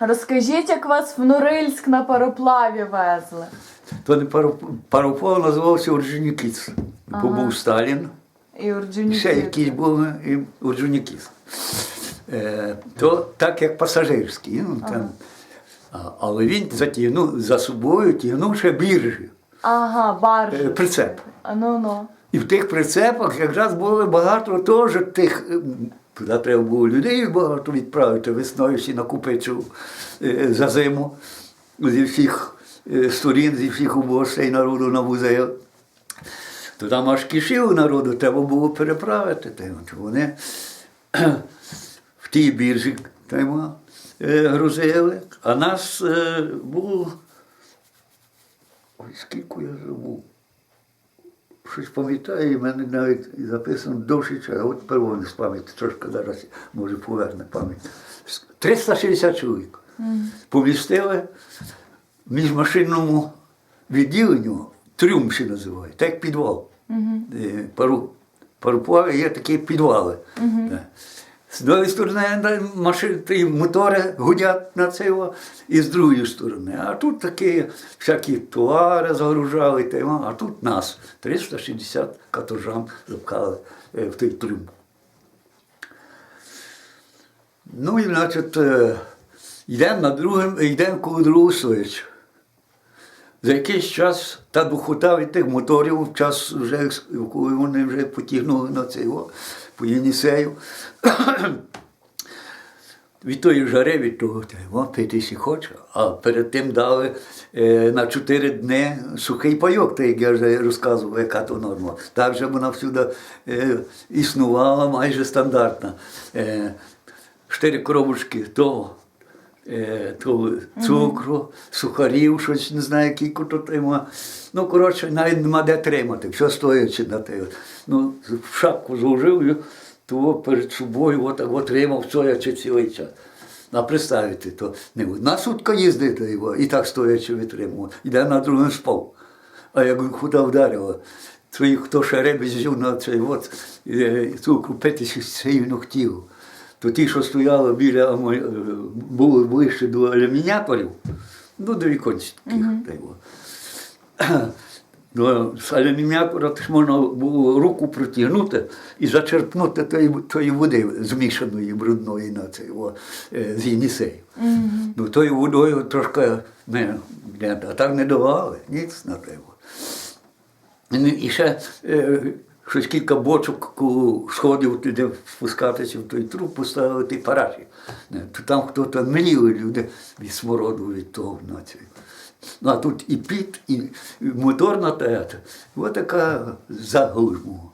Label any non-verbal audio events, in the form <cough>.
Розкажіть, як вас в Норильськ на пароплаві везли. То не пароп- пароплав називався Орджонікіс. Бо був Сталін, І і ще якийсь був і Орджонікіс. Е, то так як пасажирський. Ну, там. Але він затягнув за собою тягнув ще біржі, Ага, барж. е, прицеп. А ну ну. І в тих прицепах якраз було багато теж тих. Туди треба було людей багато відправити весною всі накупичив е, за зиму зі всіх е, сторін, зі всіх областей народу на музею. То там аж кишів народу треба було переправити. Вони <clears throat> в тій біржі е, грузили, а нас е, було. Ой, скільки я забув. Щось пам'ятаю, і в мене навіть записано довший час, а от первони з пам'яті, трошки зараз може поверне пам'ять. 360 чоловік помістили в міжмашинному відділенню, трюм ще називають, так як підвал. Е, Пару, пароплави є такі підвали. З однієї сторони да, машин, ті мотори гудять на це, і з другої сторони. А тут такі всякі товари загружали, о, а тут нас 360 каторжан запхали е, в той трюм. Ну і значить, е, йдемо на другим, йдемо коло другого стоячи. За якийсь час та духота від тих моторів, час вже, коли вони вже потягнули на цей о, по Єнісею. <clears throat> від тої жари, від того, пити сі хоче. А перед тим дали е, на чотири дні сухий пайок, так як я вже розказував, яка то норма. Так же вона всюди е, існувала майже стандартна. Е, чотири коробочки того то цукру, сухарів, щось не знаю, який то тема. Ну, коротше, навіть нема де тримати, все стоячи на те. Ну, шапку зложив, то перед собою отак от тримав, стоячи цілий час. А представити, то не одна сутка їздити його, і так стоячи витримував. Іде на другому спав. А як куди вдарило, то хто ще риби з'їв на цей от, е, цукру пити сильно хотів то ті, що стояли біля е, були ближче до алюмініаторів, ну, до віконців таких. та й. Ну, з алюмініатора ж можна було руку протягнути і зачерпнути тої, тої води змішаної брудної на цей, о, е, з Єнісею. Ну, тою водою трошки не, не, а так не давали, ніц на те. Ну, І ще е, щось кілька бочок сходів туди спускатися в той труп, поставити параші. Там хто-то мліли люди від смороду від того. Ну, а тут і піт, і моторна театр. Ось така заглушму.